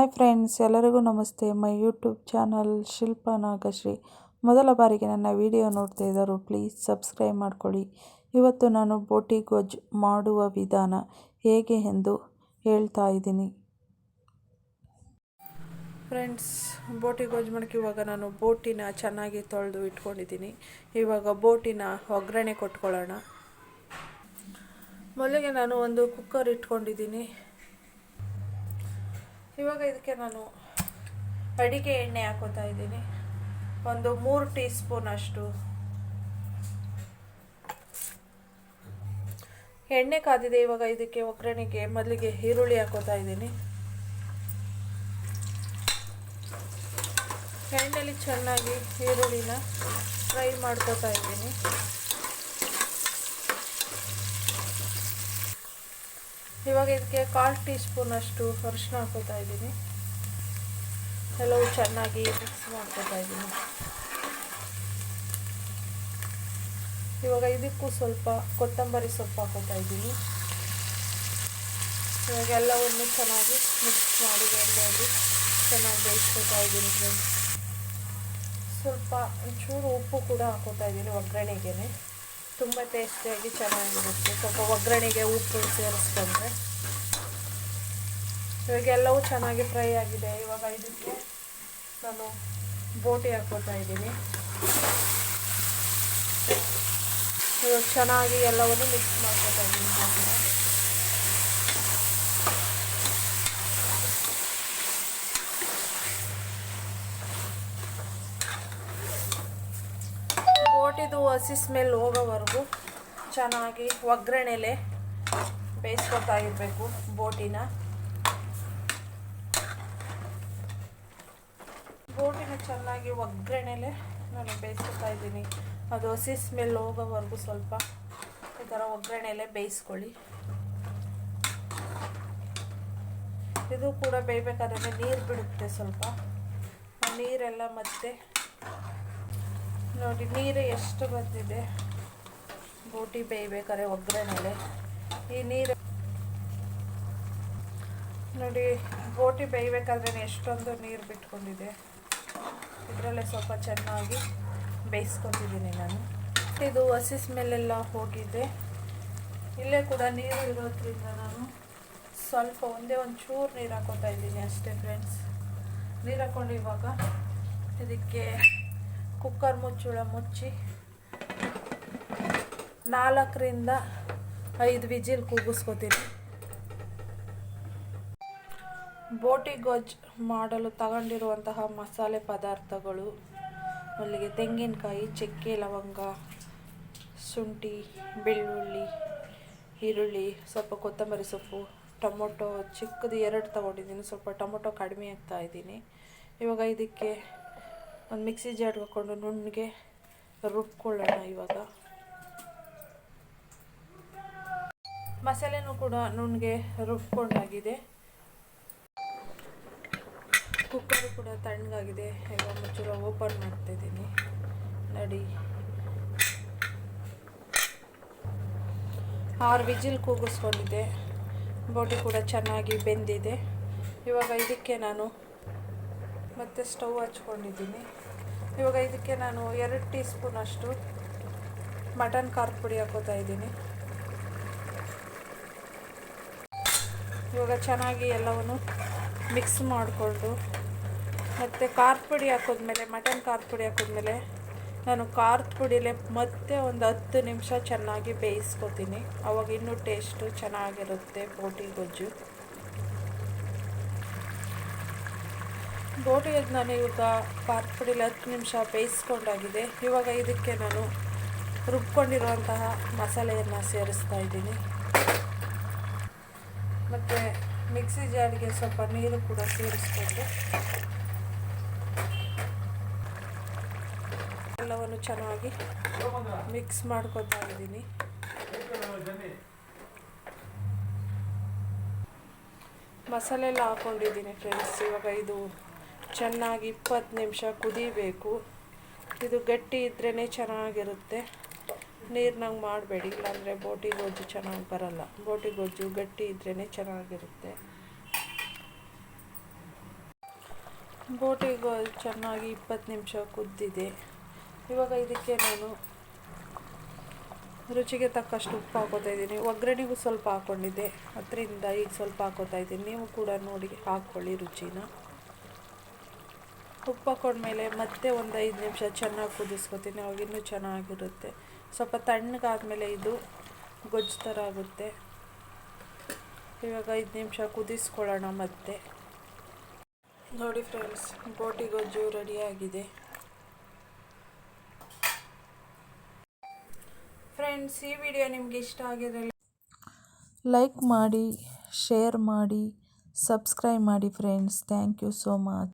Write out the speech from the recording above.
Hi friends, ಎಲ್ಲರಿಗೂ ನಮಸ್ತೆ. My YouTube channel Shilpa Nagashree. ಮೊದಲ ಬಾರಿಗೆ ನನ್ನ ವಿಡಿಯೋ ನೋಡ್ತಾ ಇದ್ದರು ಪ್ಲೀಸ್ ಸಬ್ಸ್ಕ್ರೈಬ್ ಮಾಡ್ಕೊಳ್ಳಿ. ಇವತ್ತು ನಾನು ಬೋಟಿ ಗೊಜ್ಜು ಮಾಡುವ ವಿಧಾನ ಹೇಗೆ ಎಂದು ಹೇಳ್ತಾ ಇದ್ದೀನಿ. ಫ್ರೆಂಡ್ಸ್, ಬೋಟಿ ಗೊಜ್ಜು ಮಾಡೋಕ್ಕೆ ಇವಾಗ ನಾನು ಬೋಟಿನ ಚೆನ್ನಾಗಿ ತೊಳೆದು ಇಟ್ಕೊಂಡಿದ್ದೀನಿ. ಇವಾಗ ಬೋಟಿನ ಒಗ್ಗರಣೆ ಕೊಟ್ಕೊಳ್ಳೋಣ. ಮೊದಲಿಗೆ ನಾನು ಒಂದು ಕುಕ್ಕರ್ ಇಟ್ಕೊಂಡಿದ್ದೀನಿ. ಇವಾಗ ಇದಕ್ಕೆ ನಾನು ಅಡಿಗೆ ಎಣ್ಣೆ ಹಾಕೋತಾ ಇದ್ದೀನಿ. ಒಂದು ಮೂರು ಟೀ ಸ್ಪೂನ್ ಅಷ್ಟು. ಎಣ್ಣೆ ಕಾದಿದೆ ಇವಾಗ ಇದಕ್ಕೆ ಒಗ್ಗರಣೆಗೆ ಮೊದಲಿಗೆ ಈರುಳ್ಳಿ ಹಾಕೋತಾ ಇದ್ದೀನಿ. ಎಣ್ಣೆಲಿ ಚೆನ್ನಾಗಿ ಈರುಳ್ಳಿನ ಫ್ರೈ ಮಾಡ್ಕೋತಾ ಇದ್ದೀನಿ. ಇವಾಗ ಇದಕ್ಕೆ ಕಾಲು ಟೀ ಸ್ಪೂನ್ ಅಷ್ಟು ಅರಿಶಿನ ಹಾಕೋತಾ ಇದ್ದೀನಿ. ಎಲ್ಲವೂ ಚೆನ್ನಾಗಿ ಮಿಕ್ಸ್ ಮಾಡ್ಕೋತಾ ಇದ್ದೀನಿ. ಇವಾಗ ಇದಕ್ಕೂ ಸ್ವಲ್ಪ ಕೊತ್ತಂಬರಿ ಸೊಪ್ಪು ಹಾಕೋತಾ ಇದ್ದೀನಿ. ಇವಾಗ ಎಲ್ಲವನ್ನು ಚೆನ್ನಾಗಿ ಮಿಕ್ಸ್ ಮಾಡಿ ಎಣ್ಣೆಯಲ್ಲಿ ಚೆನ್ನಾಗಿ ಬೇಯಿಸ್ಕೊತಾ ಇದ್ದೀನಿ ಸ್ವಲ್ಪ ಒಂಚೂರು ಉಪ್ಪು ಕೂಡ ಹಾಕೋತಾ ಇದ್ದೀನಿ ಒಗ್ಗರಣೆಗೆ ತುಂಬ ಟೇಸ್ಟಿಯಾಗಿ ಚೆನ್ನಾಗಿರುತ್ತೆ. ಸ್ವಲ್ಪ ಒಗ್ಗರಣೆಗೆ ಉಪ್ಪು ಸೇರಿಸ್ಕೊಂಡ್ರೆ. ಇವಾಗ ಎಲ್ಲವೂ ಚೆನ್ನಾಗಿ ಫ್ರೈ ಆಗಿದೆ. ಇವಾಗ ಇದಕ್ಕೆ ನಾನು ಬೋಟಿ ಹಾಕೋತಾ ಇದ್ದೀನಿ. ಇವಾಗ ಚೆನ್ನಾಗಿ ಎಲ್ಲವನ್ನು ಮಿಕ್ಸ್ ಮಾಡ್ಕೋತಾ ಇದ್ದೀನಿ ಹಸಿ ಸ್ಮೆಲ್ ಹೋಗೋವರೆಗೂ ಚೆನ್ನಾಗಿ ಒಗ್ಗರಣೆಲೆ ಬೇಯಿಸ್ಕೊತಾ ಇರಬೇಕು ಬೋಟಿನ. ಬೋಟಿನ ಚೆನ್ನಾಗಿ ಒಗ್ಗರಣೆಲೆ ನಾನು ಬೇಯಿಸ್ಕೊತಾ ಇದ್ದೀನಿ. ಅದು ಹಸಿ ಸ್ಮೆಲ್ ಹೋಗೋವರೆಗೂ ಸ್ವಲ್ಪ ಈ ಥರ ಒಗ್ಗರಣೆಲೆ ಬೇಯಿಸ್ಕೊಳ್ಳಿ. ಇದು ಕೂಡ ಬೇಯಬೇಕಾದ್ರೆ ನೀರು ಬಿಡುತ್ತೆ ಸ್ವಲ್ಪ. ನೀರೆಲ್ಲ ಮತ್ತೆ ನೋಡಿ, ನೀರು ಎಷ್ಟು ಬಂದಿದೆ? ಬೋಟಿ ಬೇಯಬೇಕಾದ್ರೆ ಒಗ್ಗರಣೆಲೆ. ಈ ನೀರು ನೋಡಿ, ಬೋಟಿ ಬೇಯಬೇಕಾದ್ರೆ ಎಷ್ಟೊಂದು ನೀರು ಬಿಟ್ಕೊಂಡಿದೆ. ಇದರಲ್ಲೇ ಸ್ವಲ್ಪ ಚೆನ್ನಾಗಿ ಬೇಯಿಸ್ಕೊಂಡಿದ್ದೀನಿ ನಾನು. ಇದು ಹಸಿ ಸ್ಮೆಲ್ಲೆಲ್ಲ ಹೋಗಿದೆ. ಇಲ್ಲೇ ಕೂಡ ನೀರು ಇರೋದ್ರಿಂದ ನಾನು ಸ್ವಲ್ಪ ಒಂದೇ ಒಂದು ಚೂರು ನೀರು ಹಾಕೋತಾ ಇದ್ದೀನಿ ಅಷ್ಟೇ ಫ್ರೆಂಡ್ಸ್ ನೀರು ಹಾಕ್ಕೊಂಡು ಇವಾಗ ಇದಕ್ಕೆ ಕುಕ್ಕರ್ ಮುಚ್ಚುಳ ಮುಚ್ಚಿ ನಾಲ್ಕರಿಂದ ಐದು ವಿಜಿಲ್ ಕೂಗಿಸ್ಕೊತೀನಿ. ಬೋಟಿ ಗೊಜ್ಜು ಮಾಡಲು ತಗೊಂಡಿರುವಂತಹ ಮಸಾಲೆ ಪದಾರ್ಥಗಳು, ಅಲ್ಲಿಗೆ ತೆಂಗಿನಕಾಯಿ, ಚಕ್ಕೆ ಲವಂಗ, ಶುಂಠಿ, ಬೆಳ್ಳುಳ್ಳಿ, ಈರುಳ್ಳಿ, ಸ್ವಲ್ಪ ಕೊತ್ತಂಬರಿ ಸೊಪ್ಪು, ಟೊಮೊಟೊ ಚಿಕ್ಕದು ಎರಡು ತಗೊಂಡಿದ್ದೀನಿ, ಸ್ವಲ್ಪ ಟೊಮೊಟೊ ಕಡಿಮೆ ಆಗ್ತಾ ಇದ್ದೀನಿ. ಇವಾಗ ಇದಕ್ಕೆ ಒಂದು ಮಿಕ್ಸಿ ಜಾರ್ ಹಾಕ್ಕೊಂಡು ನುಣ್ಣಗೆ ರುಬ್ಕೊಳ್ಳೋಣ ಇವಾಗ. ಮಸಾಲೆನೂ ಕೂಡ ನುಣ್ಣಗೆ ರುಬ್ಕೊಂಡಾಗಿದೆ. ಕುಕ್ಕರ್ ಕೂಡ ತಣ್ಣಗಾಗಿದೆ. ಈಗ ಮುಚ್ಚುರ ಓಪನ್ ಮಾಡ್ತಿದ್ದೀನಿ. ನಡಿ. ಆರು ವಿಜಿಲ್ ಕೂಗಿಸ್ಕೊಂಡಿದ್ದೆ. ಬೋಟಿ ಕೂಡ ಚೆನ್ನಾಗಿ ಬೆಂದಿದೆ. ಇವಾಗ ಇದಕ್ಕೆ ನಾನು ಮತ್ತು ಸ್ಟವ್ ಹಚ್ಕೊಂಡಿದ್ದೀನಿ. ಇವಾಗ ಇದಕ್ಕೆ ನಾನು ಎರಡು ಟೀ ಸ್ಪೂನ್ ಅಷ್ಟು ಮಟನ್ ಖಾರದ ಪುಡಿ ಹಾಕೋತಾ ಇದ್ದೀನಿ. ಇವಾಗ ಚೆನ್ನಾಗಿ ಎಲ್ಲವನ್ನು ಮಿಕ್ಸ್ ಮಾಡಿಕೊಂಡು ಮತ್ತು ಖಾರದ ಪುಡಿ ಹಾಕಿದ್ಮೇಲೆ, ಮಟನ್ ಖಾರದ ಪುಡಿ ಹಾಕಿದ್ಮೇಲೆ ನಾನು ಖಾರದ ಪುಡಿಯಲ್ಲೇ ಮತ್ತೆ ಒಂದು ಹತ್ತು ನಿಮಿಷ ಚೆನ್ನಾಗಿ ಬೇಯಿಸ್ಕೊತೀನಿ. ಅವಾಗ ಇನ್ನೂ ಟೇಸ್ಟು ಚೆನ್ನಾಗಿರುತ್ತೆ ಬೋಟಿ ಗೊಜ್ಜು. ಬೋಟಿ ನಾನು ಇವಾಗ ಪಾತ್ ಪುಡಿಲಿ ಹತ್ತು ನಿಮಿಷ ಬೇಯಿಸ್ಕೊಂಡಾಗಿದೆ. ಇವಾಗ ಇದಕ್ಕೆ ನಾನು ರುಬ್ಕೊಂಡಿರುವಂತಹ ಮಸಾಲೆಯನ್ನು ಸೇರಿಸ್ತಾ ಇದ್ದೀನಿ. ಮತ್ತು ಮಿಕ್ಸಿ ಜಾರಿಗೆ ಸ್ವಲ್ಪ ನೀರು ಕೂಡ ಸೇರಿಸ್ಕೊಂಡು ಎಲ್ಲವನ್ನು ಚೆನ್ನಾಗಿ ಮಿಕ್ಸ್ ಮಾಡ್ಕೊತಾ ಇದ್ದೀನಿ. ಮಸಾಲೆ ಎಲ್ಲ ಹಾಕ್ಕೊಂಡಿದ್ದೀನಿ ಫ್ರೆಂಡ್ಸ್, ಇವಾಗ ಇದು ಚೆನ್ನಾಗಿ ಇಪ್ಪತ್ತು ನಿಮಿಷ ಕುದಿಬೇಕು. ಇದು ಗಟ್ಟಿ ಇದ್ರೇ ಚೆನ್ನಾಗಿರುತ್ತೆ. ನೀರ್ನಾಗ ಮಾಡಬೇಡಿ, ಇಲ್ಲಾಂದರೆ ಬೋಟಿ ಗೊಜ್ಜು ಚೆನ್ನಾಗಿ ಬರಲ್ಲ. ಬೋಟಿ ಗೊಜ್ಜು ಗಟ್ಟಿ ಇದ್ರೇ ಚೆನ್ನಾಗಿರುತ್ತೆ. ಬೋಟಿ ಗೊಜ್ಜು ಚೆನ್ನಾಗಿ ಇಪ್ಪತ್ತು ನಿಮಿಷ ಕುದ್ದಿದೆ. ಇವಾಗ ಇದಕ್ಕೆ ನಾನು ರುಚಿಗೆ ತಕ್ಕಷ್ಟು ಉಪ್ಪು ಹಾಕೋತಾ ಇದ್ದೀನಿ. ಒಗ್ಗರಣೆಗೂ ಸ್ವಲ್ಪ ಹಾಕ್ಕೊಂಡಿದ್ದೆ ಅದರಿಂದ ಈಗ ಸ್ವಲ್ಪ ಹಾಕೋತಾ ಇದ್ದೀನಿ. ನೀವು ಕೂಡ ನೋಡಿ ಹಾಕ್ಕೊಳ್ಳಿ ರುಚಿನ. ಉಪ್ಪು ಹಾಕೊಂಡ್ಮೇಲೆ ಮತ್ತೆ ಒಂದು ಐದು ನಿಮಿಷ ಚೆನ್ನಾಗಿ ಕುದಿಸ್ಕೊತೀನಿ. ಅವಾಗ ಇನ್ನೂ ಚೆನ್ನಾಗಿರುತ್ತೆ. ಸ್ವಲ್ಪ ತಣ್ಣಗಾದ್ಮೇಲೆ ಇದು ಗೊಜ್ಜು ಥರ ಆಗುತ್ತೆ. ಇವಾಗ ಐದು ನಿಮಿಷ ಕುದಿಸ್ಕೊಳ್ಳೋಣ ಮತ್ತೆ. ನೋಡಿ ಫ್ರೆಂಡ್ಸ್, ಬೋಟಿ ಗೊಜ್ಜು ರೆಡಿಯಾಗಿದೆ ಫ್ರೆಂಡ್ಸ್, ಈ ವಿಡಿಯೋ ನಿಮ್ಗೆ ಇಷ್ಟ ಆಗಿದ್ರೆ ಲೈಕ್ ಮಾಡಿ, ಶೇರ್ ಮಾಡಿ, ಸಬ್ಸ್ಕ್ರೈಬ್ ಮಾಡಿ friends. Thank you so much.